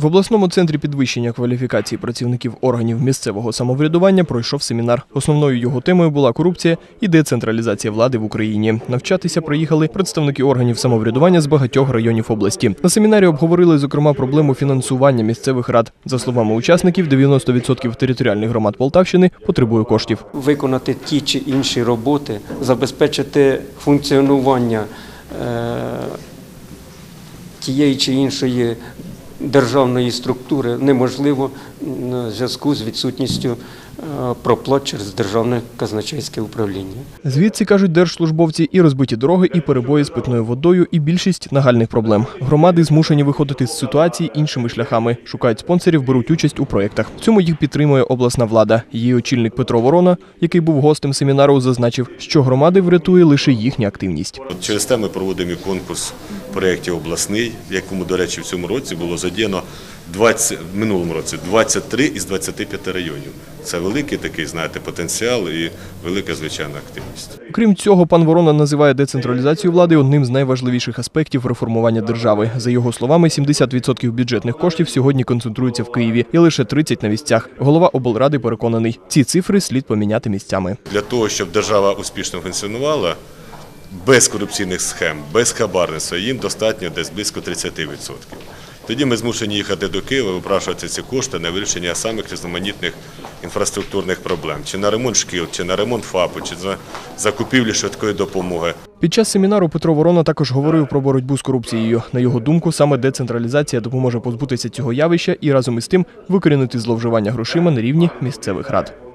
В обласному центрі підвищення кваліфікації працівників органів місцевого самоврядування пройшов семінар. Основною його темою була корупція і децентралізація влади в Україні. Навчатися приїхали представники органів самоврядування з багатьох районів області. На семінарі обговорили зокрема проблему фінансування місцевих рад. За словами учасників, 90% територіальних громад Полтавщини потребує коштів. виконати ті чи інші роботи, забезпечити функціонування е, тієї чи іншої державної структури неможливо в зв'язку з відсутністю е, проплат через державне казначейське управління. Звідси кажуть держслужбовці і розбиті дороги, і перебої з питною водою, і більшість нагальних проблем. Громади змушені виходити з ситуації іншими шляхами, шукають спонсорів, беруть участь у проєктах. В цьому їх підтримує обласна влада. Її очільник Петро Ворона, який був гостем семінару, зазначив, що громади врятує лише їхня активність. Через те ми проводимо конкурс проєктів обласний, в якому, до речі, в цьому році було задіяно 20, в минулому році 23 із 25 районів. Це великий такий, знаєте, потенціал і велика звичайна активність. Крім цього, пан Ворона називає децентралізацію влади одним з найважливіших аспектів реформування держави. За його словами, 70% бюджетних коштів сьогодні концентруються в Києві і лише 30 на місцях. Голова облради переконаний, ці цифри слід поміняти місцями. Для того, щоб держава успішно функціонувала, без корупційних схем, без хабарництва, їм достатньо десь близько 30%. Тоді ми змушені їхати до Києва, випрашувати ці кошти на вирішення самих різноманітних інфраструктурних проблем, чи на ремонт шкіл, чи на ремонт ФАПу, чи за закупівлі швидкої допомоги. Під час семінару Петро Ворона також говорив про боротьбу з корупцією. На його думку, саме децентралізація допоможе позбутися цього явища і разом із тим викорінити зловживання грошима на рівні місцевих рад.